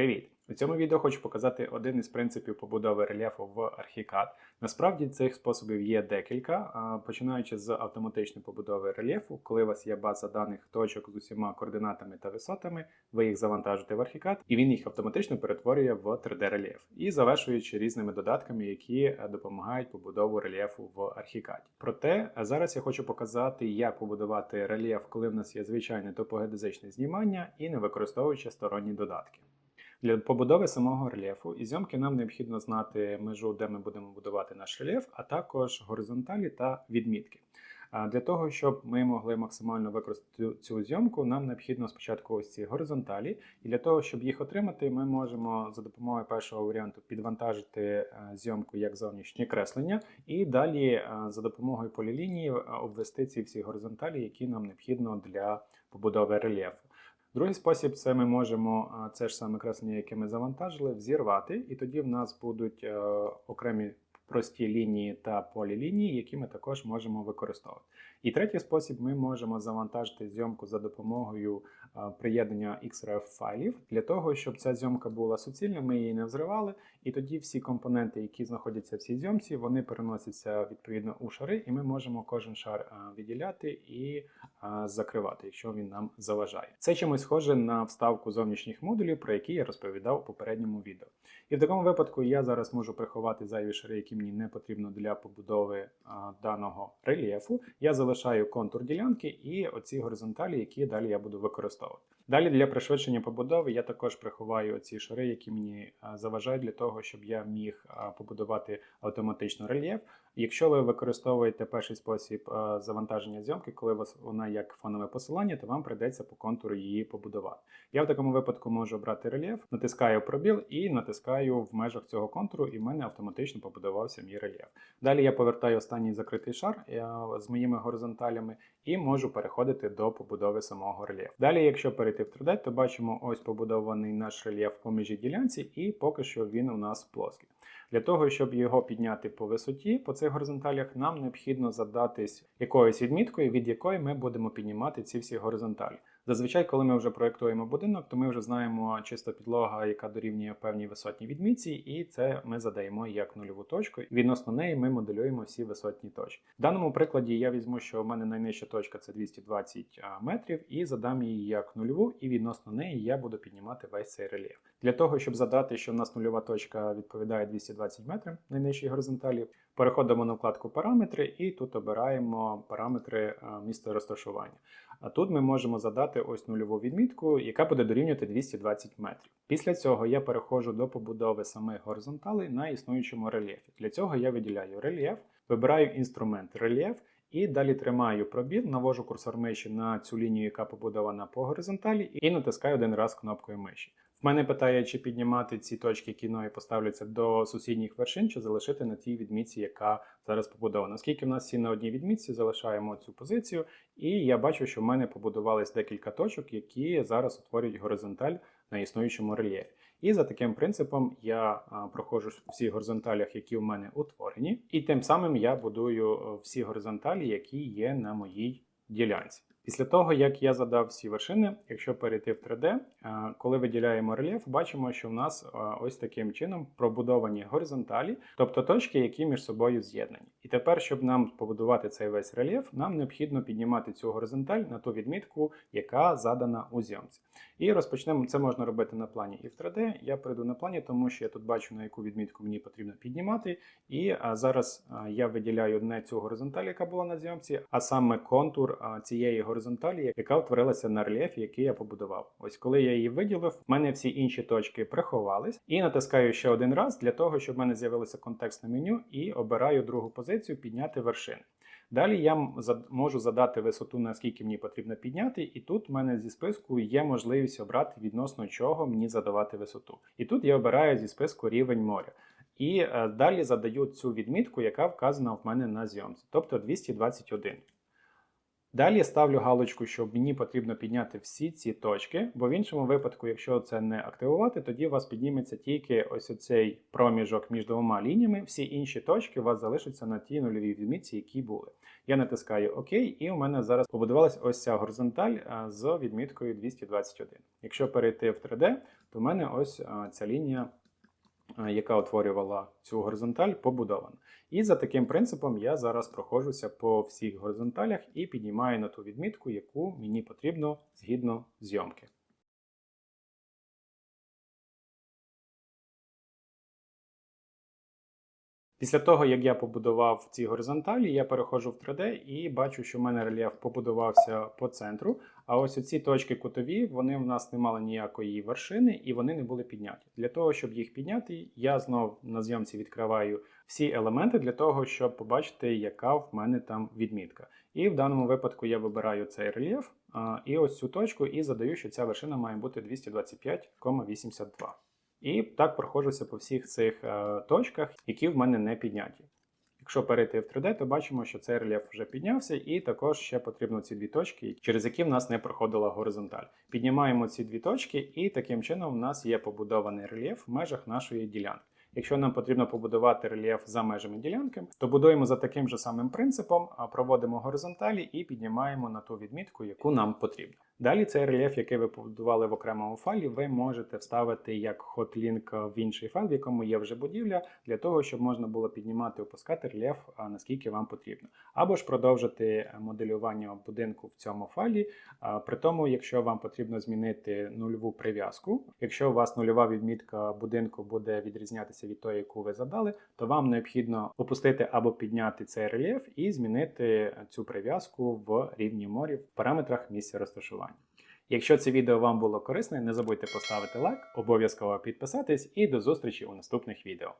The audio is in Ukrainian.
Привіт! У цьому відео хочу показати один із принципів побудови рельєфу в Archicad. Насправді цих способів є декілька, починаючи з автоматичної побудови рельєфу, коли у вас є база даних точок з усіма координатами та висотами, ви їх завантажите в Archicad, і він їх автоматично перетворює в 3D рельєф. І завершуючи різними додатками, які е, допомагають побудову рельєфу в Archicad. Проте е, зараз я хочу показати, як побудувати рельєф, коли в нас є звичайне топогеодезичне знімання і не використовуючи сторонні додатки. Для побудови самого рельєфу і зйомки нам необхідно знати межу, де ми будемо будувати наш рельєф, а також горизонталі та відмітки. Для того, щоб ми могли максимально використати цю зйомку, нам необхідно спочатку ось ці горизонталі, і для того, щоб їх отримати, ми можемо за допомогою першого варіанту підвантажити е, зйомку як зовнішнє креслення, і далі е, за допомогою полілінії е, обвести ці всі горизонталі, які нам необхідно для побудови рельєфу. Другий спосіб це ми можемо це ж саме креслення, яке ми завантажили, взірвати, і тоді в нас будуть е, окремі прості лінії та полілінії, які ми також можемо використовувати. І третій спосіб ми можемо завантажити зйомку за допомогою е, приєднання XRF файлів для того, щоб ця зйомка була суцільна, ми її не взривали, і тоді всі компоненти, які знаходяться в цій зйомці, вони переносяться відповідно у шари, і ми можемо кожен шар е, відділяти і е, закривати, якщо він нам заважає. Це чимось схоже на вставку зовнішніх модулів, про які я розповідав у попередньому відео. І в такому випадку я зараз можу приховати зайві шари, які мені не потрібно для побудови даного рельєфу. Я залишаю контур ділянки і оці горизонталі, які далі я буду використовувати. Далі для пришвидшення побудови я також приховаю ці шари, які мені заважають для того, щоб я міг побудувати автоматично рельєф. Якщо ви використовуєте перший спосіб завантаження зйомки, коли вона як фонове посилання, то вам прийдеться по контуру її побудувати. Я в такому випадку можу обрати рельєф, натискаю пробіл і натискаю в межах цього контуру, і в мене автоматично побудувався мій рельєф. Далі я повертаю останній закритий шар е, з моїми горизонталями і можу переходити до побудови самого рельєфу. Далі, якщо перейти в 3D, то бачимо ось побудований наш рельєф по межі ділянці, і поки що він у нас плоский. Для того, щоб його підняти по висоті, по цих горизонталях, нам необхідно задатись якоюсь відміткою, від якої ми будемо піднімати ці всі горизонталі. Зазвичай, коли ми вже проєктуємо будинок, то ми вже знаємо чисто підлога, яка дорівнює певній висотній відмітці, і це ми задаємо як нульову точку. Відносно неї ми моделюємо всі висотні точки. В даному прикладі я візьму, що у мене найнижча точка це 220 метрів, і задам її як нульову, і відносно неї я буду піднімати весь цей рельєф. Для того, щоб задати, що в нас нульова точка відповідає 220 метрів найнижчій горизонталі, переходимо на вкладку Параметри і тут обираємо параметри місця розташування. А тут ми можемо задати ось нульову відмітку, яка буде дорівнювати 220 метрів. Після цього я переходжу до побудови самих горизонталей на існуючому рельєфі. Для цього я виділяю рельєф, вибираю інструмент рельєф. І далі тримаю пробіл, навожу курсор миші на цю лінію, яка побудована по горизонталі, і натискаю один раз кнопкою миші. Мене питає, чи піднімати ці точки, які мною поставляться до сусідніх вершин, чи залишити на тій відмітці, яка зараз побудована. Оскільки в нас всі на одній відмітці, залишаємо цю позицію, і я бачу, що в мене побудувались декілька точок, які зараз утворюють горизонталь на існуючому рельєфі. І за таким принципом я проходжу в всіх горизонталях, які в мене утворені, і тим самим я будую всі горизонталі, які є на моїй ділянці. Після того, як я задав всі вершини, якщо перейти в 3D, коли виділяємо рельєф, бачимо, що в нас ось таким чином пробудовані горизонталі, тобто точки, які між собою з'єднані. Тепер, щоб нам побудувати цей весь рельєф, нам необхідно піднімати цю горизонталь на ту відмітку, яка задана у зйомці. І розпочнемо це можна робити на плані і в 3D. Я прийду на плані, тому що я тут бачу, на яку відмітку мені потрібно піднімати. І зараз я виділяю не цю горизонталь, яка була на зйомці, а саме контур цієї горизонталі, яка утворилася на рельєфі, який я побудував. Ось коли я її виділив, в мене всі інші точки приховались. І натискаю ще один раз для того, щоб в мене з'явилося контекстне меню, і обираю другу позицію підняти вершини. Далі я можу задати висоту, наскільки мені потрібно підняти, і тут в мене зі списку є можливість обрати відносно чого мені задавати висоту. І тут я обираю зі списку рівень моря. І е, далі задаю цю відмітку, яка вказана в мене на зйомці, тобто 221. Далі ставлю галочку, що мені потрібно підняти всі ці точки, бо в іншому випадку, якщо це не активувати, тоді у вас підніметься тільки ось оцей проміжок між двома лініями. Всі інші точки у вас залишаться на тій нульовій відмітці, які були. Я натискаю ОК, і у мене зараз побудувалася ось ця горизонталь з відміткою 221. Якщо перейти в 3D, то в мене ось ця лінія, яка утворювала цю горизонталь, побудована. І за таким принципом я зараз проходжуся по всіх горизонталях і піднімаю на ту відмітку, яку мені потрібно згідно зйомки. Після того, як я побудував ці горизонталі, я переходжу в 3D і бачу, що в мене рельєф побудувався по центру. А ось оці точки кутові, вони в нас не мали ніякої вершини і вони не були підняті. Для того, щоб їх підняти, я знов на зйомці відкриваю всі елементи для того, щоб побачити, яка в мене там відмітка. І в даному випадку я вибираю цей рельєф а, і ось цю точку, і задаю, що ця вершина має бути 225,82. І так проходжуся по всіх цих е, точках, які в мене не підняті. Якщо перейти в 3D, то бачимо, що цей рельєф вже піднявся, і також ще потрібно ці дві точки, через які в нас не проходила горизонталь. Піднімаємо ці дві точки, і таким чином в нас є побудований рельєф в межах нашої ділянки. Якщо нам потрібно побудувати рельєф за межами ділянки, то будуємо за таким же самим принципом, проводимо горизонталі і піднімаємо на ту відмітку, яку нам потрібно. Далі цей рельєф, який ви побудували в окремому файлі, ви можете вставити як хотлінк в інший файл, в якому є вже будівля, для того, щоб можна було піднімати і опускати рельєф, наскільки вам потрібно. Або ж продовжити моделювання будинку в цьому файлі. При тому, якщо вам потрібно змінити нульову прив'язку, якщо у вас нульова відмітка будинку буде відрізнятися від тої, яку ви задали, то вам необхідно опустити або підняти цей рельєф і змінити цю прив'язку в рівні морі в параметрах місця розташування. Якщо це відео вам було корисне, не забудьте поставити лайк, обов'язково підписатись і до зустрічі у наступних відео.